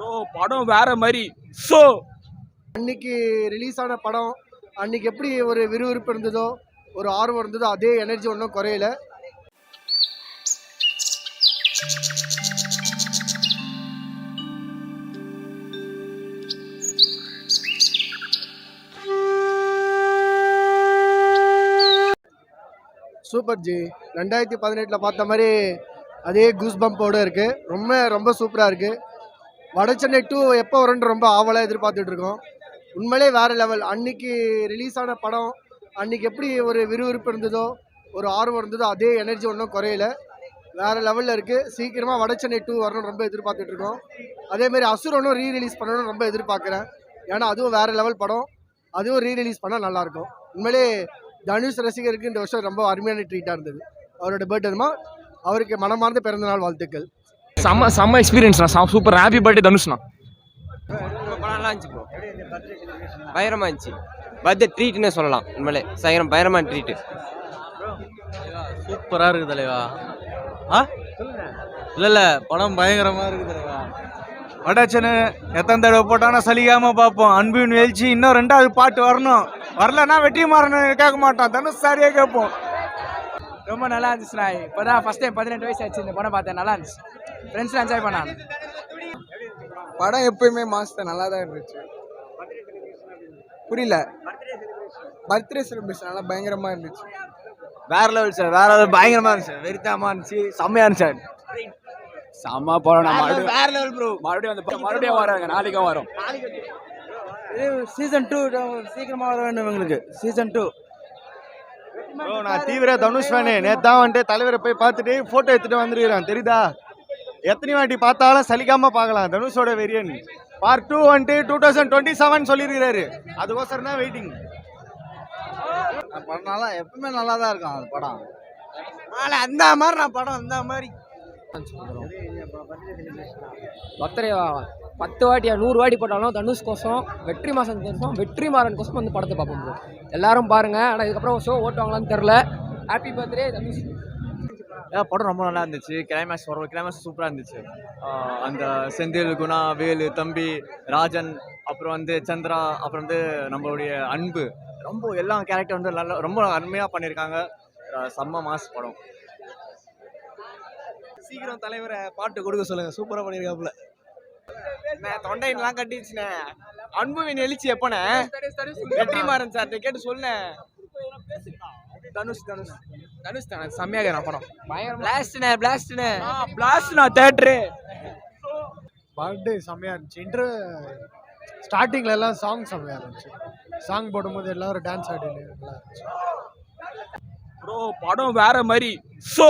Bro படம் வேற மாதிரி. ஸோ அன்னைக்கு ரிலீஸ் ஆன படம் அன்னைக்கு எப்படி ஒரு விறுவிறுப்பு இருந்ததோ ஒரு ஆர்வம் இருந்ததோ அதே எனர்ஜி ஒன்றும் குறையல. சூப்பர் ஜி ரெண்டாயிரத்தி பதினெட்டில் பார்த்த மாதிரி அதே கூஸ் பம்போட இருக்குது ரொம்ப ரொம்ப சூப்பராக இருக்குது வடச்சென்னை டூ எப்போ வரும்னு ரொம்ப ஆவலாக எதிர்பார்த்துட்டு இருக்கோம். உண்மையிலே வேறு லெவல். அன்னைக்கு ரிலீஸ் ஆன படம் அன்னைக்கு எப்படி ஒரு விறுவிறுப்பு இருந்ததோ ஒரு ஆர்வம் இருந்ததோ அதே எனர்ஜி ஒன்றும் குறையல. வேறு லெவலில் இருக்குது சீக்கிரமாக வட சென்னை டூ வரணும்னு ரொம்ப எதிர்பார்த்துட்டு இருக்கோம். அதேமாரி அசுரனும் ரீ ரிலீஸ் பண்ணணும்னு ரொம்ப எதிர்பார்க்குறேன். ஏன்னா அதுவும் வேறு லெவல் படம். அதுவும் ரீ ரிலீஸ் பண்ணால் நல்லாயிருக்கும் உண்மையிலே தனுஷ் ரசிகருக்கு இந்த வருஷம் ரொம்ப அருமையான ட்ரீட்டாக இருந்தது. அவரோட பர்த்டேமா அவருக்கு மனமார்ந்த பிறந்தநாள் வாழ்த்துக்கள். செம்ம செம்ம எக்ஸ்பீரியன்ஸ்ண்ணா சூப்பர் ஹாப்பி பர்த்டே தனுஷ்ண்ணா படம் நல்லா இருந்துச்சு ப்ரோ பயங்கரமாக இருந்துச்சு. பர்த்டே ட்ரீட்னே சொல்லலாம். உண்மையிலே. பயங்கரம் பயங்கரமான ட்ரீட்டு சூப்பராக இருக்குது தலைவா. ஆ? இல்லை இல்லை. படம் பயங்கரமாக இருக்குது தலைவா. வடச்சனு எத்தனை தடவை போட்டாலும் சலிக்காம பார்ப்போம். அன்பின் எழுச்சி இன்னும் ரெண்டாவது பாட்டு வரணும். வரலன்னா வெற்றி மாறணும் கேட்க மாட்டோம் தனுஷ் சாரியே கேட்போம். ரொம்ப நல்லா இருந்துச்சுண்ணா இப்போ தான் ஃபஸ்ட் டைம் பதினெட்டு வயசு ஆச்சு இந்த படம் பார்த்தேன். நல்லா இருந்துச்சு. ஃப்ரெண்ட்ஸ்லாம் என்ஜாய் பண்ணாங்க. படம் எப்பயுமே மாஸ்டர் நல்லா தான் இருந்துச்சு. புரியல. பர்த்டே செலிப்ரேஷன் நல்லா பயங்கரமா இருந்துச்சு. வேற லெவல் சார் வேற லெவல் பயங்கரமா இருந்துச்சு. வெறித்தனமா இருந்துச்சு செம்மையா இருந்துச்சு செம்ம படம். நான் மறுபடியும் வேற லெவல் ப்ரோ மறுபடியும் வந்து மறுபடியும் வராங்க நாளைக்கும் வரும். சீசன் டூ சீக்கிரமாக வர வேண்டும் எங்களுக்கு. சீசன் டூ ப்ரோ நான் தீவிர தனுஷ் ஃபேனு. தான் வந்துட்டு தலைவரை போய் பார்த்துட்டு ஃபோட்டோ எடுத்துட்டு வந்திருக்கிறேன். தெரியுதா? எத்தனை வாட்டி பார்த்தாலும் சலிக்காம பார்க்கலாம். தனுஷோட வெரியன் பார்ட் டூ வந்துட்டு டூ தௌசண்ட் டுவெண்ட்டி செவன் சொல்லியிருக்கிறாரு. அதுக்கோசரம் தான் வெயிட்டிங் படம் நல்லா எப்பவுமே நல்லா தான் இருக்கும் அந்த படம். அந்த மாதிரி நான் படம் அந்த மாதிரி. பர்த்டே பத்து வாட்டியா நூறு வாட்டி போட்டாலும் தனுஷ் கோசம் வெற்றி மாசம் கோசம் வெற்றி மாறன் கோசம் வந்து படத்தை பார்ப்போம் bro. எல்லாரும் பாருங்க. ஆனால் இதுக்கப்புறம் ஷோ ஓட்டுவாங்களான்னு தெரில ஹாப்பி பர்த்டே தனுஷ். படம் ரொம்ப நல்லா இருந்துச்சு. கிளைமேக்ஸ் வர கிளைமேக்ஸ் சூப்பராக இருந்துச்சு. அந்த செந்தில் குணா வேலு தம்பி ராஜன் அப்புறம் வந்து சந்திரா அப்புறம் வந்து நம்மளுடைய அன்பு. ரொம்ப எல்லா கேரக்டர் வந்து நல்லா ரொம்ப அருமையாக பண்ணியிருக்காங்க. செம்ம மாஸ் படம். சீக்கிரம் தலைவரை பாட்டு கொடுக்க சொல்லுங்க. சூப்பரா பண்ணிருக்காப்புல. தொண்டைலாம் கட்டிடுச்சுண்ணே. அன்புவின் எழுச்சி எப்போண்ணே? வெற்றி மாறன் சார் கேட்டு சொல்லேன் தனுஷ் தனுஷ். தனுஷ் தானே செம்மையாக நான் படம். பயங்கரம். பிளாஸ்ட்ண்ணே பிளாஸ்ட்ண்ணே பிளாஸ்ட் நான் தேட்டரு பர்த்டே செம்மையாக இருந்துச்சு. இன்ட்ரு ஸ்டார்டிங்கில் எல்லாம் சாங் செம்மையாக இருந்துச்சு. சாங் போடும்போது எல்லாரும் டான்ஸ் ஆடி நல்லா இருந்துச்சு ப்ரோ படம் வேற மாதிரி. ஸோ